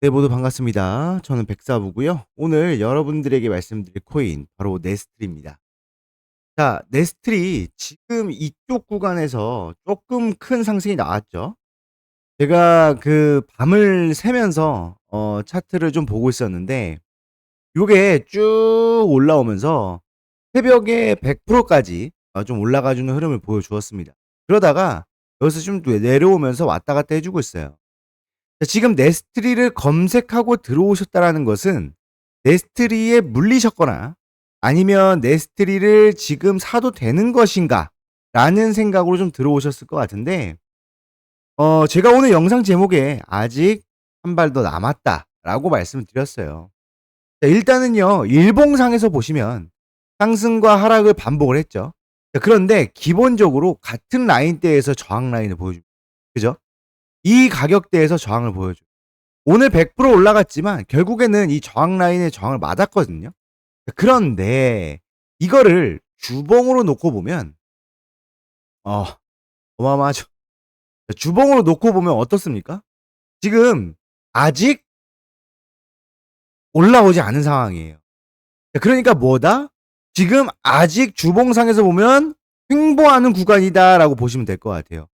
네, 모두 반갑습니다. 저는 백사부고요. 오늘 여러분들에게 말씀드릴 코인 바로 네스트리입니다. 자, 네스트리 지금 이쪽 구간에서 조금 큰 상승이 나왔죠. 제가 그 밤을 새면서 어, 차트를 좀 보고 있었는데 요게 쭉 올라오면서 새벽에 100%까지 어, 좀 올라가주는 흐름을 보여주었습니다. 그러다가 여기서 좀 내려오면서 왔다 갔다 해주고 있어요. 자, 지금 네스트리를 검색하고 들어오셨다라는 것은 네스트리에 물리셨거나 아니면 네스트리를 지금 사도 되는 것인가 라는 생각으로 좀 들어오셨을 것 같은데 어, 제가 오늘 영상 제목에 아직 한 발 더 남았다 라고 말씀을 드렸어요. 자, 일단은요, 일봉상에서 보시면 상승과 하락을 반복을 했죠. 자, 그런데 기본적으로 같은 라인대에서 저항 라인을 보여줍니다. 그죠? 이 가격대에서 저항을 보여줘요. 오늘 100% 올라갔지만 결국에는 이 저항 라인의 저항을 맞았거든요. 그런데 이거를 주봉으로 놓고 보면 어 어마어마하죠. 주봉으로 놓고 보면 어떻습니까? 지금 아직 올라오지 않은 상황이에요. 그러니까 뭐다? 지금 아직 주봉상에서 보면 횡보하는 구간이다라고 보시면 될 것 같아요.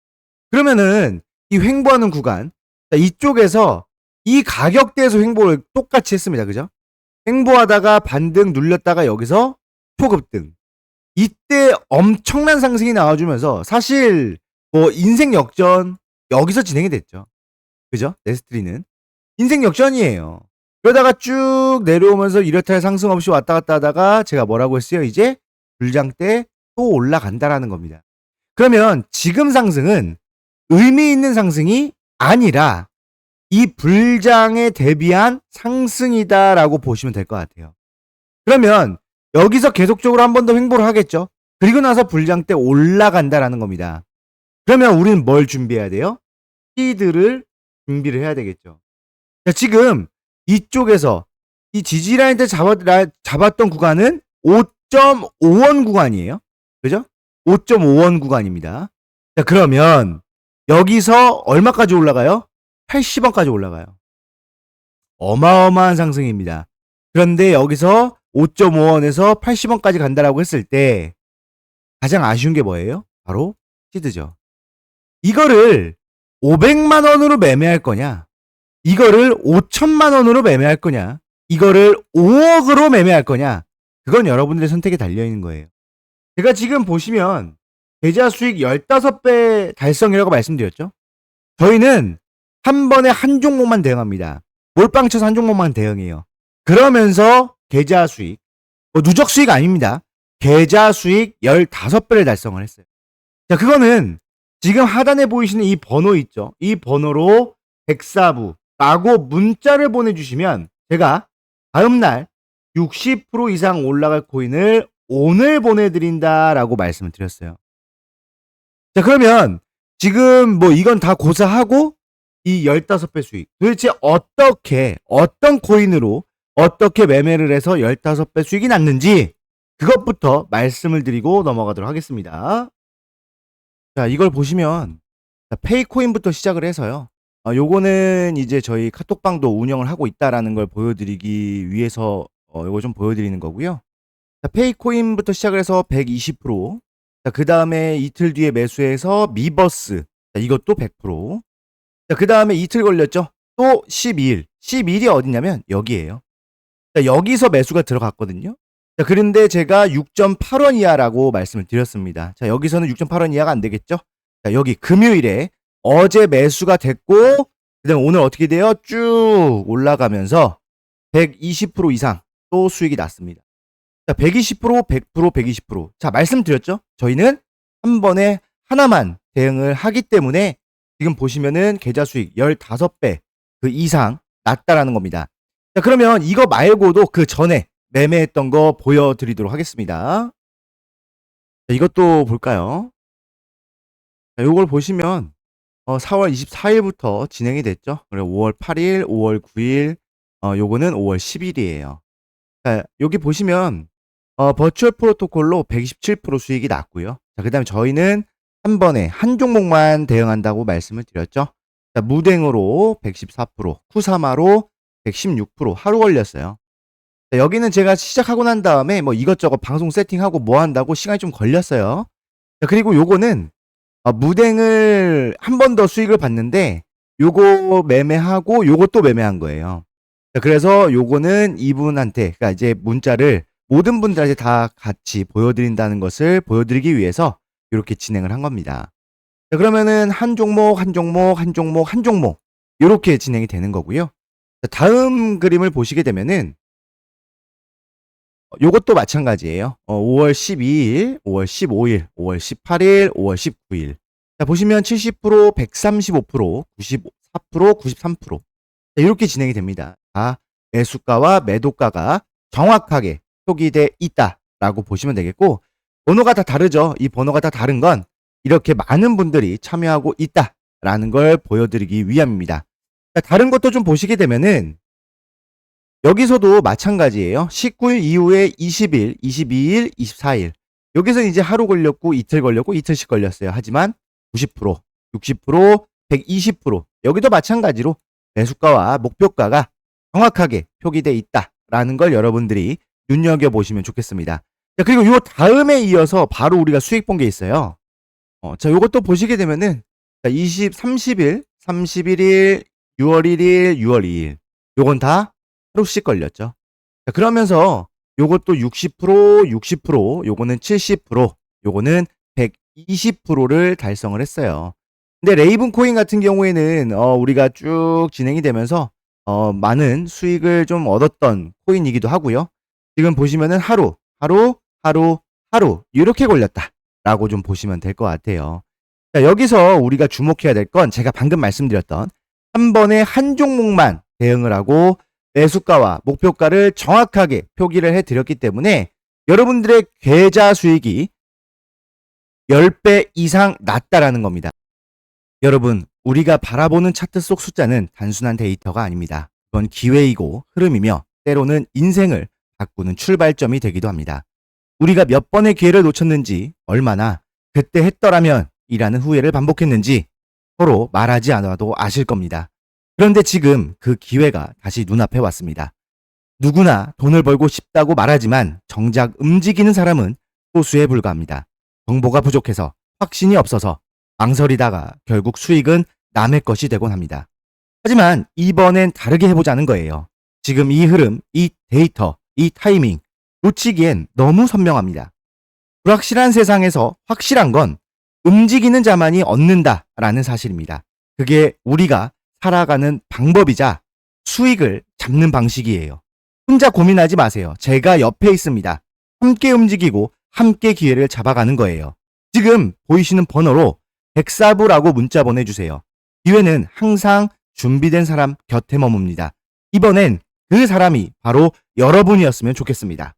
그러면은 이 횡보하는 구간 이쪽에서 이 가격대에서 횡보를 똑같이 했습니다. 그죠? 횡보하다가 반등 눌렸다가 여기서 초급등. 이때 엄청난 상승이 나와주면서 사실 뭐 인생 역전 여기서 진행이 됐죠. 그죠? 네스트리는 인생 역전이에요. 그러다가 쭉 내려오면서 이렇다 상승 없이 왔다 갔다 하다가 제가 뭐라고 했어요? 이제 불장 때 또 올라간다라는 겁니다. 그러면 지금 상승은 의미 있는 상승이 아니라 이 불장에 대비한 상승이다라고 보시면 될 것 같아요. 그러면 여기서 계속적으로 한 번 더 횡보를 하겠죠. 그리고 나서 불장 때 올라간다라는 겁니다. 그러면 우리는 뭘 준비해야 돼요? 시드를 준비를 해야 되겠죠. 자, 지금 이쪽에서 이 지지라인 때 잡았, 잡았던 구간은 5.5원 구간이에요. 그죠? 5.5원 구간입니다. 자, 그러면 여기서 얼마까지 올라가요? 80원까지 올라가요. 어마어마한 상승입니다. 그런데 여기서 5.5원에서 80원까지 간다라고 했을 때 가장 아쉬운 게 뭐예요? 바로 시드죠. 이거를 500만 원으로 매매할 거냐? 이거를 5천만 원으로 매매할 거냐? 이거를 5억으로 매매할 거냐? 그건 여러분들의 선택에 달려 있는 거예요. 제가 지금 보시면 계좌 수익 15배 달성이라고 말씀드렸죠? 저희는 한 번에 한 종목만 대응합니다. 몰빵 쳐서 한 종목만 대응해요. 그러면서 계좌 수익, 뭐 누적 수익 아닙니다. 계좌 수익 15배를 달성을 했어요. 자, 그거는 지금 하단에 보이시는 이 번호 있죠? 이 번호로 백사부라고 문자를 보내주시면 제가 다음날 60% 이상 올라갈 코인을 오늘 보내드린다라고 말씀을 드렸어요. 자, 그러면 지금 뭐 이건 다 고사하고 이 15배 수익. 도대체 어떻게, 어떤 코인으로 어떻게 매매를 해서 15배 수익이 났는지 그것부터 말씀을 드리고 넘어가도록 하겠습니다. 자, 이걸 보시면 페이코인부터 시작을 해서요. 어, 요거는 이제 저희 카톡방도 운영을 하고 있다라는 걸 보여드리기 위해서 어, 요거 좀 보여드리는 거고요. 자, 페이코인부터 시작을 해서 120%. 자, 그 다음에 이틀 뒤에 매수해서 미버스. 자, 이것도 100%. 자, 그 다음에 이틀 걸렸죠? 또 12일. 12일이 어디냐면 여기에요. 자, 여기서 매수가 들어갔거든요. 자, 그런데 제가 6.8원 이하라고 말씀을 드렸습니다. 자, 여기서는 6.8원 이하가 안 되겠죠? 자, 여기 금요일에 어제 매수가 됐고, 그 다음 오늘 어떻게 돼요? 쭉 올라가면서 120% 이상 또 수익이 났습니다. 자, 120%, 100%, 120%. 자, 말씀드렸죠? 저희는 한 번에 하나만 대응을 하기 때문에 지금 보시면은 계좌 수익 15배 그 이상 낮다라는 겁니다. 자, 그러면 이거 말고도 그 전에 매매했던 거 보여드리도록 하겠습니다. 자, 이것도 볼까요? 자, 요걸 보시면 어, 4월 24일부터 진행이 됐죠. 그리고 5월 8일, 5월 9일, 어, 요거는 5월 10일이에요. 자, 여기 보시면 어, 버추얼 프로토콜로 127% 수익이 났고요. 자, 그다음에 저희는 한 번에 한 종목만 대응한다고 말씀을 드렸죠. 자, 무댕으로 114%, 쿠사마로 116% 하루 걸렸어요. 자, 여기는 제가 시작하고 난 다음에 뭐 이것저것 방송 세팅하고 뭐 한다고 시간이 좀 걸렸어요. 자, 그리고 요거는 어, 무댕을 한 번 더 수익을 봤는데 요거 매매하고 요것도 매매한 거예요. 자, 그래서 요거는 이분한테 그러니까 이제 문자를 모든 분들한테 다 같이 보여드린다는 것을 보여드리기 위해서 이렇게 진행을 한 겁니다. 자, 그러면은 한 종목, 한 종목, 한 종목, 한 종목 이렇게 진행이 되는 거고요. 자, 다음 그림을 보시게 되면은 어, 요것도 마찬가지예요. 어, 5월 12일, 5월 15일, 5월 18일, 5월 19일. 자, 보시면 70%, 135%, 94%, 93%. 자, 이렇게 진행이 됩니다. 다 매수가와 매도가가 정확하게 표기 돼 있다라고 보시면 되겠고 번호가 다 다르죠. 이 번호가 다 다른 건 이렇게 많은 분들이 참여하고 있다라는 걸 보여드리기 위함입니다. 자, 다른 것도 좀 보시게 되면은 여기서도 마찬가지예요. 19일 이후에 20일, 22일, 24일. 여기서 이제 하루 걸렸고 이틀 걸렸고 이틀씩 걸렸어요. 하지만 90%, 60%, 120% 여기도 마찬가지로 매수가와 목표가가 정확하게 표기돼 있다라는 걸 여러분들이 눈여겨 보시면 좋겠습니다. 자, 그리고 요 다음에 이어서 바로 우리가 수익 본 게 있어요. 어, 자, 요것도 보시게 되면은 자, 20, 30일, 31일, 6월 1일, 6월 2일. 요건 다 하루씩 걸렸죠. 자, 그러면서 요것도 60%, 60%, 요거는 70%, 요거는 120%를 달성을 했어요. 근데 레이븐 코인 같은 경우에는 어, 우리가 쭉 진행이 되면서 어, 많은 수익을 좀 얻었던 코인이기도 하고요. 지금 보시면은 하루, 하루, 하루, 하루 이렇게 걸렸다라고 좀 보시면 될 것 같아요. 자, 여기서 우리가 주목해야 될 건 제가 방금 말씀드렸던 한 번에 한 종목만 대응을 하고 매수가와 목표가를 정확하게 표기를 해드렸기 때문에 여러분들의 계좌 수익이 10배 이상 낮다라는 겁니다. 여러분, 우리가 바라보는 차트 속 숫자는 단순한 데이터가 아닙니다. 그건 기회이고 흐름이며 때로는 인생을 바꾸는 출발점이 되기도 합니다. 우리가 몇 번의 기회를 놓쳤는지, 얼마나 그때 했더라면 이라는 후회를 반복했는지 서로 말하지 않아도 아실 겁니다. 그런데 지금 그 기회가 다시 눈앞에 왔습니다. 누구나 돈을 벌고 싶다고 말하지만 정작 움직이는 사람은 소수에 불과합니다. 정보가 부족해서 확신이 없어서 망설이다가 결국 수익은 남의 것이 되곤 합니다. 하지만 이번엔 다르게 해보자는 거예요. 지금 이 흐름, 이 데이터, 이 타이밍 놓치기엔 너무 선명합니다. 불확실한 세상에서 확실한 건 움직이는 자만이 얻는다 라는 사실입니다. 그게 우리가 살아가는 방법이자 수익을 잡는 방식이에요. 혼자 고민하지 마세요. 제가 옆에 있습니다. 함께 움직이고 함께 기회를 잡아가는 거예요. 지금 보이시는 번호로 백사부라고 문자 보내주세요. 기회는 항상 준비된 사람 곁에 머뭅니다. 이번엔 그 사람이 바로 여러분이었으면 좋겠습니다.